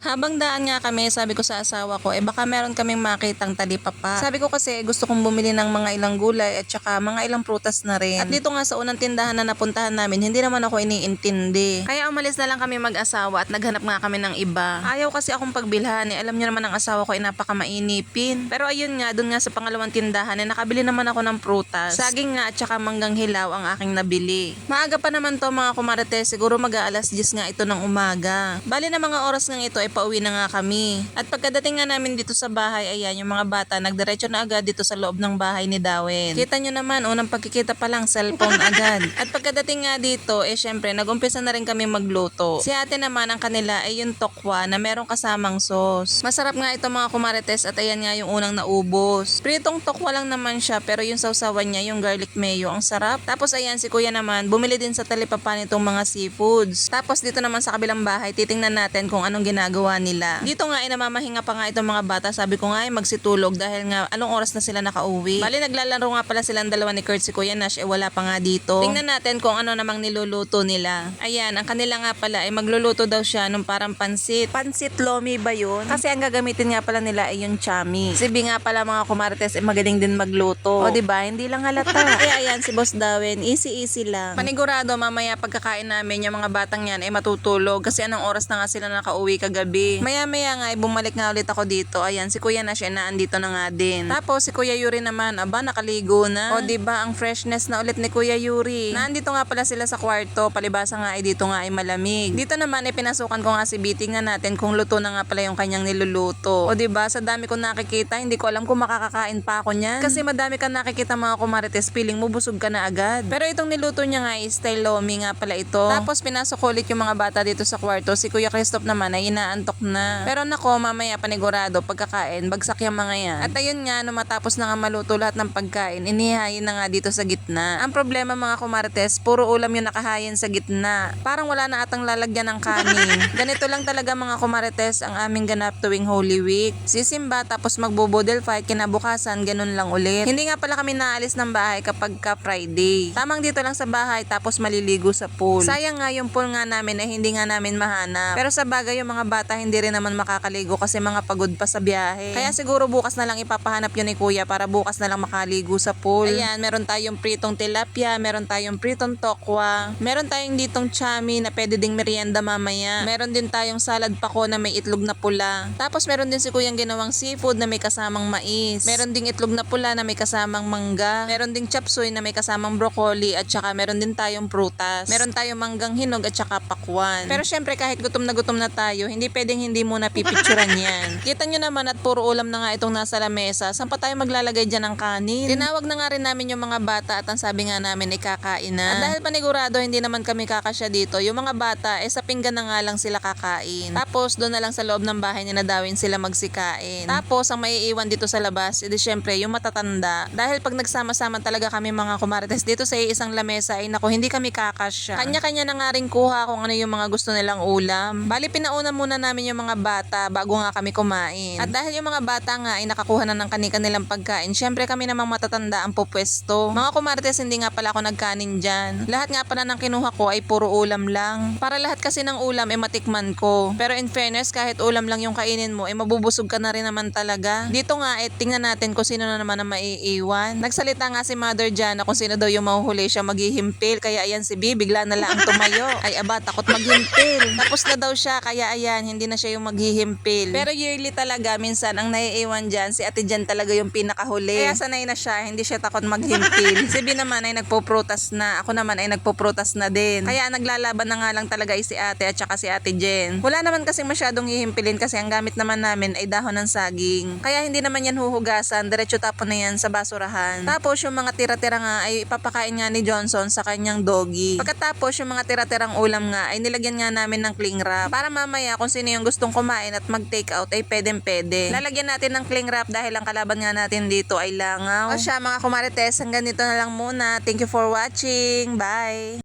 Habang daan nga kami, sabi ko sa asawa ko, eh baka meron kaming makitang talipapa. Sabi ko kasi gusto kong bumili ng mga ilang gulay at saka mga ilang prutas na rin. At dito nga sa unang tindahan na napuntahan namin, hindi naman ako iniintindi. Kaya umalis na lang kami mag-asawa at naghanap nga kami ng iba. Ayaw kasi akong pagbilhan eh. Alam niyo naman ang asawa ko ay napakamainipin. Pero ayun nga, dun nga sa pangalawang tindahan eh, nakabili naman ako ng prutas. Saging nga at saka manggang hilaw ang aking nabili. Maaga pa naman to mga kumarites, siguro mag-aalas 10 nga ito ng umaga. Bali na mga oras nga ito ay pauwi na nga kami. At pagkadating nga namin dito sa bahay, ayan, yung mga bata nagdiretso na agad dito sa loob ng bahay ni Darwin. Kita nyo naman, unang pagkikita pa lang, cellphone agad. At pagkadating nga dito, eh syempre, nagumpisa na rin kami magluto. Si ate naman, ang kanila ay yung tokwa na merong kasamang sauce. Masarap nga ito mga kumarites at ayan nga yung unang naubos. Pritong tokwa lang naman siya pero yung sausawan niya, yung garlic mayo, ang sarap. Tapos ayan, si kuya naman, bumili din sa talipapa nitong mga seafoods. Tapos dito naman sa kabilang bahay, titingnan natin kung anong ginagawa nila. Dito nga ay namamahinga pa nga itong mga bata. Sabi ko nga ay magsitulog dahil nga anong oras na sila nakauwi. Bali naglalaro nga pala silang dalawa ni Kurt si Kuya Nash eh wala pa nga dito. Tingnan natin kung ano namang niluluto nila. Ayan, ang kanila nga pala ay magluluto daw siya nung parang pansit. Pansit lomi ba yun? Kasi ang gagamitin nga pala nila ay yung chami. Si B nga pala mga kumarites ay magaling din magluto. O ba Hindi lang halata. Kaya ayan si Boss Darwin, easy-easy lang. Panigurado mamaya pagkakain namin yung mga batang yan ay matutulog kasi anong oras na nga sila nakauwi kagabi. Maya-maya nga ay bumalik nga ulit ako dito. Ayan, si Kuya na siya na andito na nga din. Tapos si Kuya Yuri naman, aba nakaligo na. O ba ang freshness na ulit ni Kuya Yuri. Naandito nga pala sila sa kwarto, palibasa nga ay dito nga ay malamig. Dito naman ay pinasukan ko nga si Biti nga natin kung luto na nga pala yung kanyang niluluto. O ba sa dami ko nakikita, hindi ko alam kung makakakain pa ako niyan. Kasi madami ka nakikita mga kumarites, feeling mo busog ka na agad. Pero itong niluto niya nga style lomi nga pala ito. Tapos pinasok ulit yung mga bata dito sa kwarto. Si Kuya Christoph naman ay inaantok na. Pero nako, mamaya panigurado pagkakain, bagsak yung mga yan. At ayun nga, no matapos na nga maluto lahat ng pagkain, inihayin na nga dito sa gitna. Ang problema mga kumarites, puro ulam yung nakahayin sa gitna. Parang wala na atang lalagyan ng kanin. Ganito lang talaga mga kumarites ang aming ganap tuwing Holy Week. Sisimba tapos magbubodel fight kinabukasan, ganun lang ulit. Hindi nga pala kami naalis ng bahay kapag ka Friday. Tamang dito lang sa bahay tapos maliligo sa pool. Sayang nga yung pool nga namin ay hindi nga namin mahanap. Pero sa bagay yung mga bata hindi rin naman makakaligo kasi mga pagod pa sa biyahe. Kaya siguro bukas na lang ipapahanap yun ni kuya para bukas na lang makaligo sa pool. Ayan, meron tayong pritong tilapia, meron tayong pritong tokwa, meron tayong ditong chami na pwede ding merienda mamaya. Meron din tayong salad pako na may itlog na pula. Tapos meron din si kuyang ginawang seafood na may kasamang mais. Meron ding itlog na pula na may kasamang mangga. Meron ding chapsuy na may kasamang broccoli at saka meron din tayong prutas. Meron tayong manggang hinog at saka pakwan. Pero syempre kahit gutom na gutom na tayo, hindi pwedeng hindi muna pipicturan yan. Kita nyo naman at puro ulam na nga itong nasa lamesa. Saan pa tayo maglalagay dyan ng kanin? Tinawag na nga rin namin yung mga bata at ang sabi nga namin ay kakain na. At dahil panigurado hindi naman kami kakasya dito, yung mga bata eh sa pinggan na nga lang sila kakain. Tapos doon na lang sa loob ng bahay ni Nadawin sila magsikain. Tapos ang maiiwan dito sa labas, edi syempre yung matatanda. Dahil pag nagsama-sama talaga kami mga kumarites dito sa isang lamesa ay nako hindi kami kakasya. Kanya-kanya na nga rin kuha kung ano yung mga gusto nilang ulam. Bali pinauna muna namin yung mga bata bago nga kami kumain. At dahil yung mga bata nga ay nakakuha na ng kani-kanilang pagkain, syempre kami namang matatanda ang pupwesto. Mga kumarites hindi nga pala ako nagkanin dyan. Lahat nga pala ng kinuha ko ay puro ulam lang. Para lahat kasi ng ulam ay matikman ko. Pero in fairness, kahit ulam lang yung kainin mo, ay mabubusog ka na rin naman talaga. Dito nga, eh, tingnan natin kung sino na naman ang maiiwan. Nagsalita nga si Mother Jana kung sino daw yung mahuhuli siya maghihimpil. Kaya ayan si B, bigla na lang ang tumayo. Ay aba, takot maghimpil. Tapos na daw siya, kaya ayan, hindi na siya yung maghihimpil. Pero yearly talaga, minsan ang naiiwan dyan, si Ate Jan talaga yung pinakahuli. Kaya sanay na siya, hindi siya takot maghimpil. si B naman ay nagpo-protest na. Ako naman ay nagpo-protest na din. Kaya naglalaban na nga lang talaga ay si ate at saka si ate Jen. Wala naman kasi masyadong hihimpilin kasi ang gamit naman namin ay dahon ng saging. Kaya hindi naman yan huhugasan, diretso tapon na yan sa basurahan. Tapos yung mga tira-tira nga ay ipapakain nga ni Johnson sa kanyang doggy. Pagkatapos yung mga tira-tirang ulam nga ay nilagyan nga namin ng cling wrap para mamaya kung sino yung gustong kumain at mag-take out ay pwedeng pwede. Lalagyan natin ng cling wrap dahil ang kalaban nga natin dito ay langaw. O siya mga kumarites, hanggang dito na lang muna. Thank you for watching. Bye!